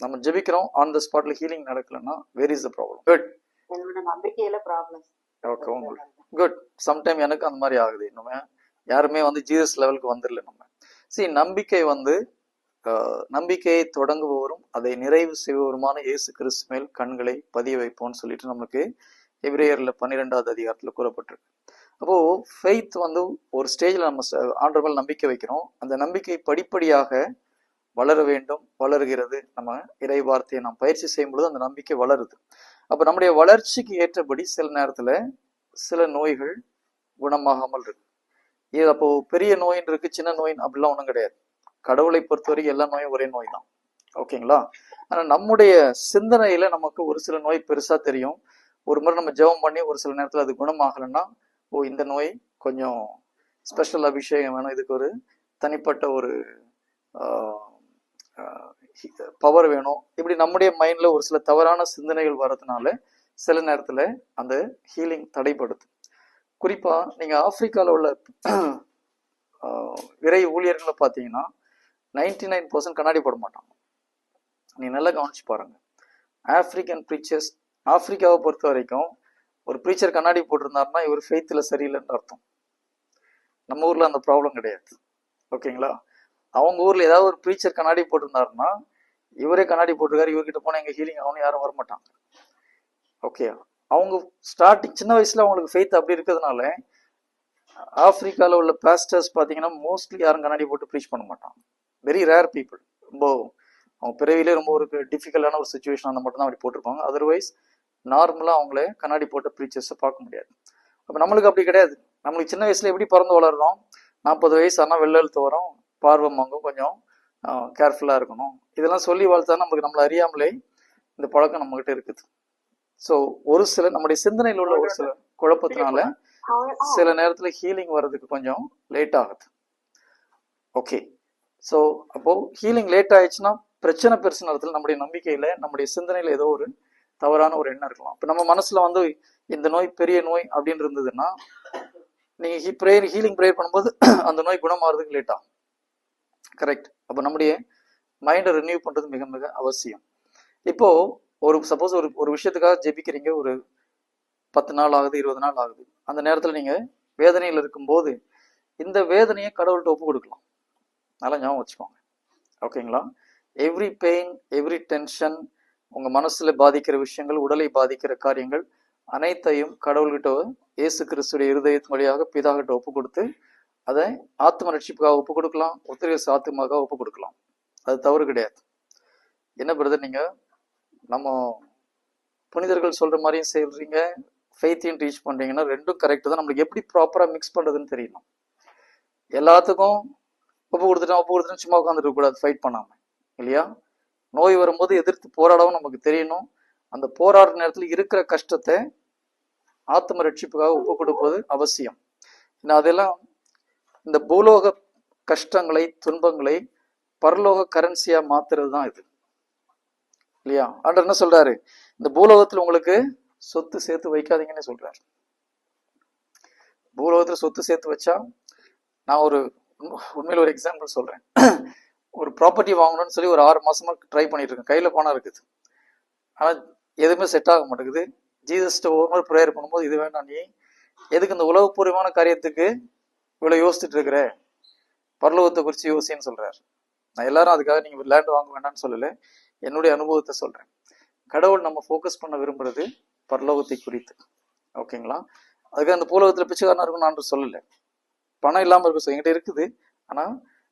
நம்ம ஜெபிக்கிறோம் on the ஸ்பாட்ல healing நடக்கலன்னா where is the problem good என்னோட நம்பிக்கையில ப்ராப்ளம் ஓகே உங்களுக்கு. குட் சம்டைம் எனக்கு அந்த மாதிரி ஆகுது. இன்னுமே யாருமே வந்து ஜீசஸ் லெவலுக்கு வந்துடல நம்ம. சரி நம்பிக்கை வந்து நம்பிக்கையை தொடங்குபவரும் அதை நிறைவு செய்பவருமான இயேசு கிறிஸ்து மேல் கண்களை பதிய வைப்போம்னு சொல்லிட்டு நமக்கு எபிரேயர்ல பன்னிரெண்டாவது அதிகாரத்துல கூறப்பட்டிருக்கு. அப்போ ஃபெய்த் வந்து ஒரு ஸ்டேஜ்ல நம்ம ஆண்டவர் நம்பிக்கை வைக்கிறோம். அந்த நம்பிக்கை படிப்படியாக வளர வேண்டும் வளர்கிறது. நம்ம இறை வார்த்தையை நாம் பயிற்சி செய்யும் பொழுது அந்த நம்பிக்கை வளருது. அப்போ நம்முடைய வளர்ச்சிக்கு ஏற்றபடி சில நேரத்துல சில நோய்கள் குணமாகாமல் இருக்கு. இது அப்போ பெரிய நோயின் இருக்கு சின்ன நோயின் அப்படிலாம் ஒன்றும் கிடையாது. கடவுளை பொறுத்தவரைக்கும் எல்லா நோயும் ஒரே நோய் தான். ஓகேங்களா? ஆனா நம்முடைய சிந்தனையில நமக்கு ஒரு சில நோய் பெருசா தெரியும். ஒரு முறை நம்ம ஜெபம் பண்ணி ஒரு சில நேரத்துல அது குணமாகலைன்னா ஓ இந்த நோய் கொஞ்சம் ஸ்பெஷல் அபிஷேகம் வேணும். இதுக்கு ஒரு தனிப்பட்ட ஒரு பவர் வேணும். இப்படி நம்முடைய மைண்ட்ல ஒரு சில தவறான சிந்தனைகள் வர்றதுனால சில நேரத்தில் அந்த ஹீலிங் தடைப்படுது குறிப்பாக நீங்கள் ஆப்பிரிக்காவில் உள்ள விரை ஊழியர்களை பார்த்தீங்கன்னா நைன்டி நைன் பர்சன்ட் கண்ணாடி போட மாட்டாங்க. நீ நல்லா கவனிச்சு பாருங்க. ஆப்பிரிக்கன் ப்ரீச்சர்ஸ் ஆப்பிரிக்காவை பொறுத்த வரைக்கும் ஒரு ப்ரீச்சர் கண்ணாடி போட்டிருந்தாருன்னா இவர் ஃபெய்த்தில் சரியில்லைன்னு அர்த்தம். நம்ம ஊரில் அந்த ப்ராப்ளம் கிடையாது. ஓகேங்களா? அவங்க ஊர்ல ஏதாவது ஒரு ப்ரீச்சர் கண்ணாடி போட்டிருந்தாருன்னா இவரே கண்ணாடி போட்டிருக்காரு இவர்கிட்ட போனா எங்க ஹீலிங் ஆகணும் யாரும் வரமாட்டாங்க. ஓகே அவங்க ஸ்டார்டிங் சின்ன வயசுல அவங்களுக்கு ஃபெய்த் அப்படி இருக்கிறதுனால ஆப்பிரிக்கால உள்ள பாஸ்டர்ஸ் பாத்தீங்கன்னா மோஸ்ட்லி யாரும் கண்ணாடி போட்டு ப்ரீச் பண்ண மாட்டாங்க. வெரி ரேர் பீப்புள் ரொம்ப அவங்க பிறவிலே ரொம்ப ஒரு டிஃபிகல்ட்டான ஒரு சுச்சுவேஷன் அந்த மட்டும் தான் அப்படி போட்டிருப்பாங்க. அதர்வைஸ் நார்மலாக அவங்கள கண்ணாடி போட்ட ப்ரீச்சர்ஸை பார்க்க முடியாது. அப்போ நம்மளுக்கு அப்படி கிடையாது. நம்மளுக்கு சின்ன வயசுல எப்படி பிறந்து வளர்றோம்? நாற்பது வயசு ஆனால் வெள்ள எழுத்து வரும். பார்வை கொஞ்சம் கேர்ஃபுல்லாக இருக்கணும். இதெல்லாம் சொல்லி வளர்த்தா நமக்கு நம்மளை அறியாமலே இந்த பழக்கம் நம்மகிட்ட இருக்குது. ஸோ ஒரு சில நம்முடைய சிந்தனையில் உள்ள ஒரு சில குழப்பத்தினால சில நேரத்துல ஹீலிங் வர்றதுக்கு கொஞ்சம் லேட் ஆகுது. ஓகே ஸோ அப்போ ஹீலிங் லேட் ஆயிடுச்சுன்னா பிரச்சனை பெருசு நேரத்தில் நம்முடைய நம்பிக்கையில நம்முடைய சிந்தனையில ஏதோ ஒரு தவறான ஒரு எண்ணம் இருக்கலாம். இப்போ நம்ம மனசுல வந்து இந்த நோய் பெரிய நோய் அப்படின்னு இருந்ததுன்னா நீங்க ப்ரேயர் ஹீலிங் ப்ரேயர் பண்ணும்போது அந்த நோய் குணமாறதுக்கு லேட் ஆகும். கரெக்ட் அப்போ நம்முடைய மைண்டை ரினியூ பண்றது மிக மிக அவசியம். இப்போ ஒரு சப்போஸ் ஒரு ஒரு விஷயத்துக்காக ஜெபிக்கிறீங்க ஒரு பத்து நாள் ஆகுது இருபது நாள் ஆகுது. அந்த நேரத்தில் நீங்கள் வேதனையில் இருக்கும்போது இந்த வேதனையை கடவுள்கிட்ட ஒப்பு கொடுக்கலாம். நல்லா ஞாபகம் வச்சுக்கோங்க. ஓகேங்களா எவ்ரி பெயின் எவ்ரி டென்ஷன் உங்கள் மனசில் பாதிக்கிற விஷயங்கள் உடலை பாதிக்கிற காரியங்கள் அனைத்தையும் கடவுள்கிட்ட இயேசு கிறிஸ்துடைய இருதயத்தின் வழியாக பிதாகிட்ட ஒப்பு கொடுத்து அதை ஆத்ம ரட்சிப்புக்காக ஒப்பு கொடுக்கலாம் ஒத்திரிக ஆத்மாக்காக ஒப்பு கொடுக்கலாம். அது தவறு கிடையாது. என்ன பிரதர் நீங்கள் நம்ம புனிதர்கள் சொல்ற மாதிரியும் செய்றீங்க ஃபெய்த்தையும் டீச் பண்றீங்கன்னா ரெண்டும் கரெக்ட் தான். நம்மளுக்கு எப்படி ப்ராப்பரா மிக்ஸ் பண்றதுன்னு தெரியணும். எல்லாத்துக்கும் ஒப்பு கொடுத்துட்டோம் ஒப்பு கொடுத்துட்டோம் சும்மா உட்காந்துருக்க கூடாது ஃபைட் பண்ணாம. இல்லையா? நோய் வரும்போது எதிர்த்து போராடவும் நமக்கு தெரியணும். அந்த போராடுற நேரத்தில் இருக்கிற கஷ்டத்தை ஆத்ம ரட்சிப்புக்காக ஒப்பு கொடுப்பது அவசியம். ஏன்னா அதெல்லாம் இந்த பூலோக கஷ்டங்களை துன்பங்களை பரலோக கரன்சியா மாத்துறது தான் இது. இல்லையா? ஆண்டர் என்ன சொல்றாரு? இந்த பூலோகத்துல உங்களுக்கு சொத்து சேர்த்து வைக்காதீங்கன்னு சொல்றாரு. பூலோகத்துல சொத்து சேர்த்து வச்சா நான் ஒரு உண்மையில் ஒரு எக்ஸாம்பிள் சொல்றேன். ஒரு ப்ராப்பர்ட்டி வாங்கணும்னு சொல்லி ஒரு ஆறு மாசமா ட்ரை பண்ணிட்டு இருக்கேன். கையில பணம் இருக்குது. ஆனா எதுவுமே செட் ஆக மாட்டேங்குது. ஜீசஸ்ட ஒரு ப்ரேயர் பண்ணும்போது இது வேண்டாம் நீ. எதுக்கு இந்த உலகபூர்வமான காரியத்துக்கு இவ்வளவு யோசிச்சுட்டு இருக்கிறேன் பரலோகத்தை குறித்து யோசின்னு சொல்றாரு. நான் எல்லாரும் அதுக்காக நீங்க லேண்ட் வாங்க வேண்டாம்னு சொல்லல. என்னுடைய அனுபவத்தை சொல்றேன். கடவுள் நம்ம ஃபோக்கஸ் பண்ண விரும்புறது பரலோகத்தை குறித்து. ஓகேங்களா அதுக்கு அந்த பூலோகத்துல பிச்சைக்காரனா இருக்கும் நான் சொல்லல பணம் இல்லாம இருக்க என்கிட்ட இருக்குது. ஆனா